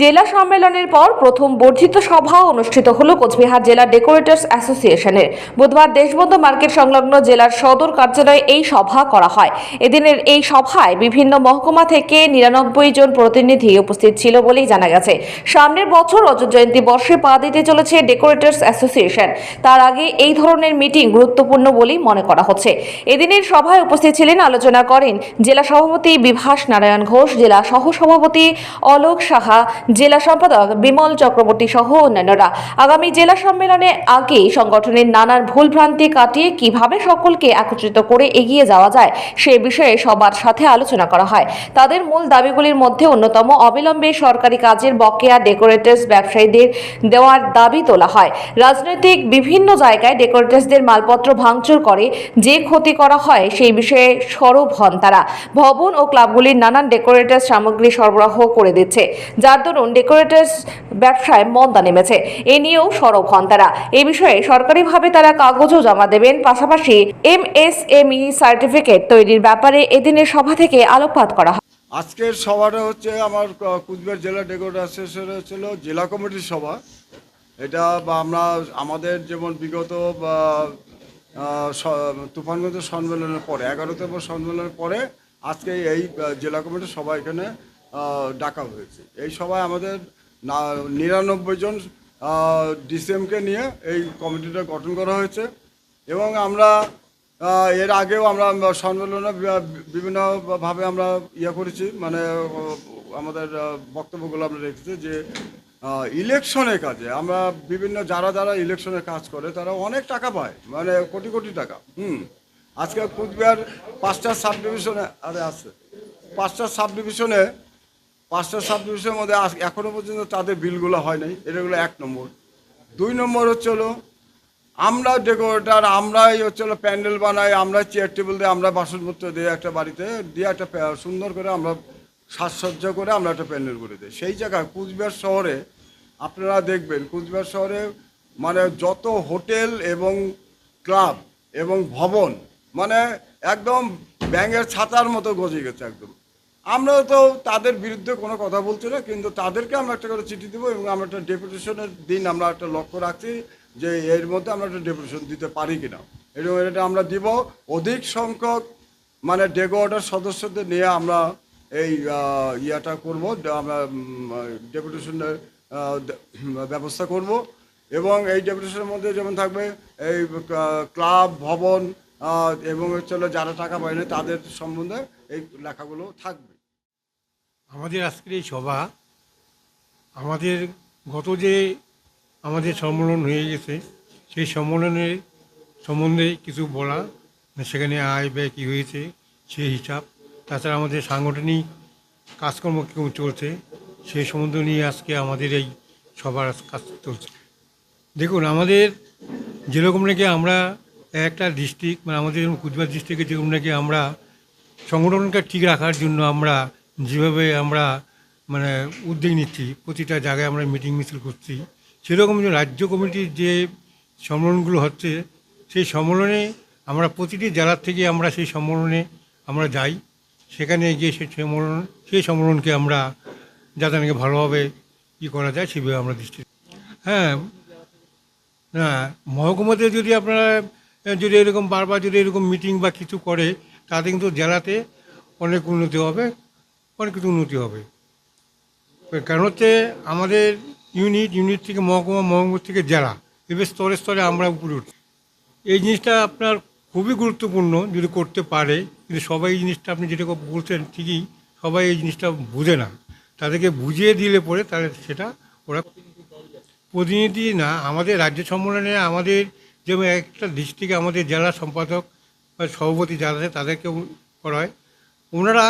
জেলা সম্মেলনের পর প্রথম বর্ধিত সভা অনুষ্ঠিত হল কোচবিহার জেলা ডেকোরেটার্স অ্যাসোসিয়েশনের। বুধবার দেশবন্ধু মার্কেট সংলগ্ন জেলার সদর কার্যালয়ে এই সভা করা হয়। এদিনের এই সভায় বিভিন্ন মহকুমা থেকে নিরানব্বই জন প্রতিনিধি উপস্থিত ছিল বলেই জানা গেছে। সামনের বছর রজত জয়ন্তী বর্ষে পা দিতে চলেছে ডেকোরেটার্স অ্যাসোসিয়েশন। তার আগে এই ধরনের মিটিং গুরুত্বপূর্ণ বলেই মনে করা হচ্ছে। এদিনের সভায় উপস্থিত ছিলেন আলোচনা করেন জেলা সভাপতি বিভাস নারায়ণ ঘোষ, জেলা সহসভাপতি অলোক সাহা জেলা সম্পাদক বিমল চক্রবর্তী সহ অন্যান্যরা। আগামী জেলা সম্মেলনে আগে সংগঠনের নানান ভুলভ্রান্তি কাটিয়ে কীভাবে সকলকে একত্রিত করে এগিয়ে যাওয়া যায়, সে বিষয়ে সবার সাথে আলোচনা করা হয়। তাদের মূল দাবিগুলির মধ্যে অন্যতম অবিলম্বে সরকারি কাজের বকেয়া ডেকোরেটার্স ব্যবসায়ীদের দেওয়ার দাবি তোলা হয়। রাজনৈতিক বিভিন্ন জায়গায় ডেকোরেটার্সদের মালপত্র ভাঙচুর করে যে ক্ষতি করা হয় সেই বিষয়ে সরব হন তারা। ভবন ও ক্লাবগুলির নানান ডেকোরেটরস সামগ্রী সরবরাহ করে দিচ্ছে, যার দরুন ডেকোরেটরস ব্যবসায় মন্দা নেমেছে। এ নিয়েও সরব হন তারা। এ বিষয়ে সরকারিভাবে তারা কাগজও জমা দেবেন। পাশাপাশি এমএসএমই সার্টিফিকেট তৈরির ব্যাপারে এদিনের সভা থেকে আলোকপাত করা হয়। আজকের সভাটা হচ্ছে আমার কুচবিহার জেলা ডেকোরেট অ্যাসোসিয়েশনের ছিল জেলা কমিটির সভা। এটা আমরা আমাদের যেমন বিগত তুফানগঞ্জ সম্মেলনের পরে, এগারোতম সম্মেলনের পরে আজকে এই জেলা কমিটির সভা এখানে ডাকা হয়েছে। এই সভায় আমাদের নিরানব্বই জন ডিসিএমকে নিয়ে এই কমিটিটা গঠন করা হয়েছে। এবং আমরা এর আগেও আমরা সম্মেলনে বিভিন্নভাবে আমরা ইয়ে করেছি মানে আমাদের বক্তব্যগুলো আমরা রেখেছি যে ইলেকশনের কাজে আমরা বিভিন্ন, যারা যারা ইলেকশনের কাজ করে, তারা অনেক টাকা পায় মানে কোটি কোটি টাকা, হুম। আজকে কুচবিহার পাঁচটা সাব ডিভিশনে আরে আছে, পাঁচটা সাব ডিভিশনে পাঁচটা সাব ডিভিশনের মধ্যে আজ- এখনও পর্যন্ত তাদের বিলগুলো হয় নাই। এটাগুলো এক নম্বর। দুই নম্বর হচ্ছে হলো, আমরা ডেকোরেটার আমরাই হচ্ছে হলো প্যান্ডেল বানাই আমরা চেয়ার টেবিল দিয়ে আমরা বাসনপত্র দিয়ে একটা বাড়িতে, দিয়ে একটা সুন্দর করে আমরা সাজসজ্জা করে আমরা একটা প্যান্ডেল করে দিই। সেই জায়গায় কুচবিহার শহরে আপনারা দেখবেন, কুচবিহার শহরে মানে যত হোটেল এবং ক্লাব এবং ভবন মানে একদম ব্যাঙের ছাতার মতো গজে গেছে একদম। আমরা তো তাদের বিরুদ্ধে কোনো কথা বলছি না, কিন্তু তাদেরকে আমরা একটা করে চিঠি দেবো এবং আমরা একটা ডেপুটেশনের দিন আমরা একটা লক্ষ্য রাখছি যে এর মধ্যে আমরা একটা ডেপুটেশন দিতে পারি কিনা। এবং এটা আমরা দিব। অধিক সংখ্যক মানে ডেগো অর্ডার সদস্যদের নিয়ে আমরা এই ইয়াটা করব আমরা ডেপুটেশনের ব্যবস্থা করব। এবং এই ডেপুটেশনের মধ্যে যেমন থাকবে এই ক্লাব, ভবন এবং হচ্ছে যারা টাকা পায় না তাদের সম্বন্ধে এই লেখাগুলো থাকবে। আমাদের আজকের এই সভা, আমাদের গত যে আমাদের সম্মেলন হয়ে গেছে, সেই সম্মেলনের সম্বন্ধে কিছু বলা সেখানে আয় ব্যয় কী হয়েছে, সেই হিসাব, তাছাড়া আমাদের সাংগঠনিক কাজকর্ম কেমন চলছে, সেই সম্বন্ধে নিয়ে আজকে আমাদের এই সবার কাজ চলছে। দেখুন, আমাদের যেরকম নাকি আমরা একটা ডিস্ট্রিক্ট মানে আমাদের কুচবিহার ডিস্ট্রিক্টে যেরকম নাকি আমরা সংগঠনকে ঠিক রাখার জন্য আমরা যেভাবে আমরা মানে উদ্যোগ নিচ্ছি, প্রতিটা জায়গায় আমরা মিটিং মিছিল করছি, সেরকম যে রাজ্য কমিটির যে সম্মেলনগুলো হচ্ছে, সেই সম্মেলনে আমরা প্রতিটি জেলার থেকে আমরা সেই সম্মেলনে আমরা যাই। সেখানে গিয়ে সেই সম্মেলন সেই সম্মেলনকে আমরা যাতে নাকি ভালোভাবে কী করা যায়, সেভাবে আমরা দৃষ্টি হ্যাঁ না, মহকুমাতে যদি আপনারা, যদি এরকম বারবার যদি এরকম মিটিং বা কিছু করে, তাতে কিন্তু জেলাতে অনেক উন্নতি হবে। অনেক কিছু উন্নতি হবে। কারণ হচ্ছে আমাদের ইউনিট ইউনিট থেকে মহকুমা মহকুমা থেকে জেলা, এবার স্তরে স্তরে আমরা উপরে উঠছি। এই জিনিসটা আপনার খুবই গুরুত্বপূর্ণ যদি করতে পারে, কিন্তু সবাই এই জিনিসটা আপনি যেটা বলছেন ঠিকই, সবাই এই জিনিসটা বুঝে না। তাদেরকে বুঝিয়ে দিলে পরে তাহলে সেটা ওরা প্রতিনিধি না, আমাদের রাজ্য সম্মেলনে আমাদের যেমন একটা ডিস্ট্রিক্টে আমাদের জেলা সম্পাদক বা সভাপতি যারা আছে তাদেরকে করা হয় ওনারা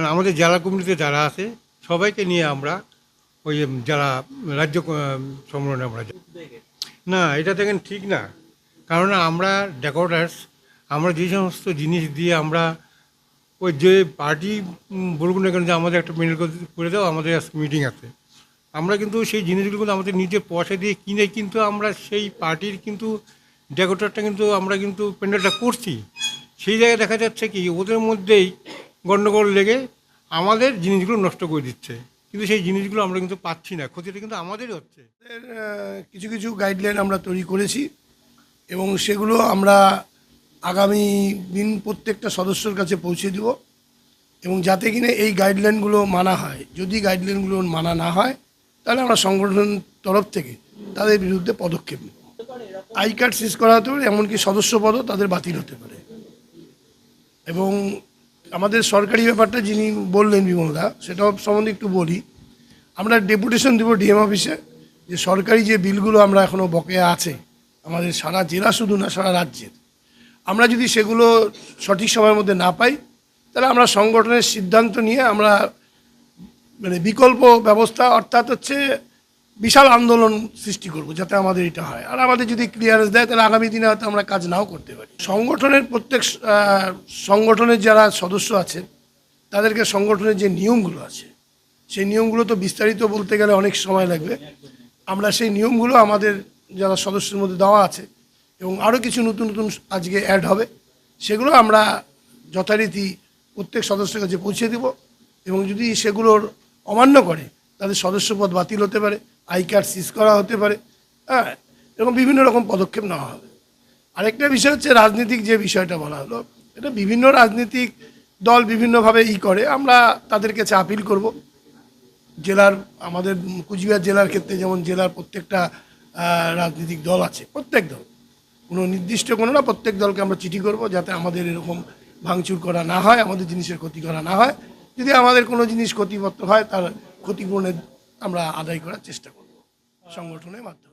মানে আমাদের জেলা কমিটিতে যারা আছে, সবাইকে নিয়ে আমরা ওই যারা রাজ্য সম্মেলনে আমরা যাই। না, এটা দেখেন ঠিক না। কারণ আমরা ডেকোরেটার্স, আমরা যে সমস্ত জিনিস দিয়ে আমরা ওই যে পার্টি বলব না কেন যে আমাদের একটা মেনুর করে দাও আমাদের মিটিং আছে। আমরা কিন্তু সেই জিনিসগুলো কিন্তু আমাদের নিজের পয়সা দিয়ে কিনে কিন্তু আমরা সেই পার্টির কিন্তু ডেকোরেটরটা কিন্তু আমরা কিন্তু প্যান্ডেলটা করছি। সেই জায়গায় দেখা যাচ্ছে কি, ওদের মধ্যেই গণ্ডগোল লেগে আমাদের জিনিসগুলো নষ্ট করে দিচ্ছে। কিন্তু সেই জিনিসগুলো আমরা কিন্তু পাচ্ছি না, ক্ষতিটা কিন্তু আমাদেরই হচ্ছে। কিছু কিছু গাইডলাইন আমরা তৈরি করেছি এবং সেগুলো আমরা আগামী দিন প্রত্যেকটা সদস্যর কাছে পৌঁছে দেব এবং যাতে কিনা এই গাইডলাইনগুলো মানা হয়। যদি গাইডলাইনগুলো মানা না হয়, তাহলে আমরা সংগঠন তরফ থেকে তাদের বিরুদ্ধে পদক্ষেপ নেব। আই কার্ড সিজ করা হতে পারে এমনকি সদস্য পদও তাদের বাতিল হতে পারে। এবং আমাদের সরকারি ব্যাপারটা যিনি বললেন বিমলদা সেটা সম্বন্ধে একটু বলি। আমরা ডেপুটেশন দেবো ডিএম অফিসে, যে সরকারি যে বিলগুলো আমরা এখনও বকেয়া আছে, আমাদের সারা জেলা শুধু না, সারা রাজ্যের। আমরা যদি সেগুলো সঠিক সময়ের মধ্যে না পাই, তাহলে আমরা সংগঠনের সিদ্ধান্ত নিয়ে আমরা মানে বিকল্প ব্যবস্থা অর্থাৎ হচ্ছে বিশাল আন্দোলন সৃষ্টি করব যাতে আমাদের এটা হয়। আর আমাদের যদি ক্লিয়ারেন্স দেয়, তাহলে আগামী দিনে হয়তো আমরা কাজ নাও করতে পারি। সংগঠনের প্রত্যেক সংগঠনের যারা সদস্য আছেন, তাদেরকে সংগঠনের যে নিয়মগুলো আছে, সেই নিয়মগুলো তো বিস্তারিত বলতে গেলে অনেক সময় লাগবে। আমরা সেই নিয়মগুলো আমাদের যারা সদস্যের মধ্যে দেওয়া আছে, এবং আরও কিছু নতুন নতুন আজকে অ্যাড হবে, সেগুলো আমরা যথারীতি প্রত্যেক সদস্যের কাছে পৌঁছে দেব। এবং যদি সেগুলোর অমান্য করে, তাদের সদস্যপদ বাতিল হতে পারে। আই কার্ড সিজ করা হতে পারে হ্যাঁ এরকম বিভিন্ন রকম পদক্ষেপ নেওয়া হবে। আরেকটা বিষয় হচ্ছে রাজনৈতিক যে বিষয়টা বলা হলো, এটা বিভিন্ন রাজনৈতিক দল বিভিন্নভাবে ই করে, আমরা তাদের কাছে আপিল করব। জেলার, আমাদের কুচবিহার জেলার ক্ষেত্রে যেমন জেলার প্রত্যেকটা রাজনৈতিক দল আছে, প্রত্যেক দল। কোনো নির্দিষ্ট কোনো না, প্রত্যেক দলকে আমরা চিঠি করব যাতে আমাদের এরকম ভাঙচুর করা না হয়, আমাদের জিনিসের ক্ষতি করা না হয়। যদি আমাদের কোনো জিনিস ক্ষতিপত্র হয়, তার ক্ষতিপূরণের আমরা আদায় করার চেষ্টা করব। সংগঠনের মাধ্যমে।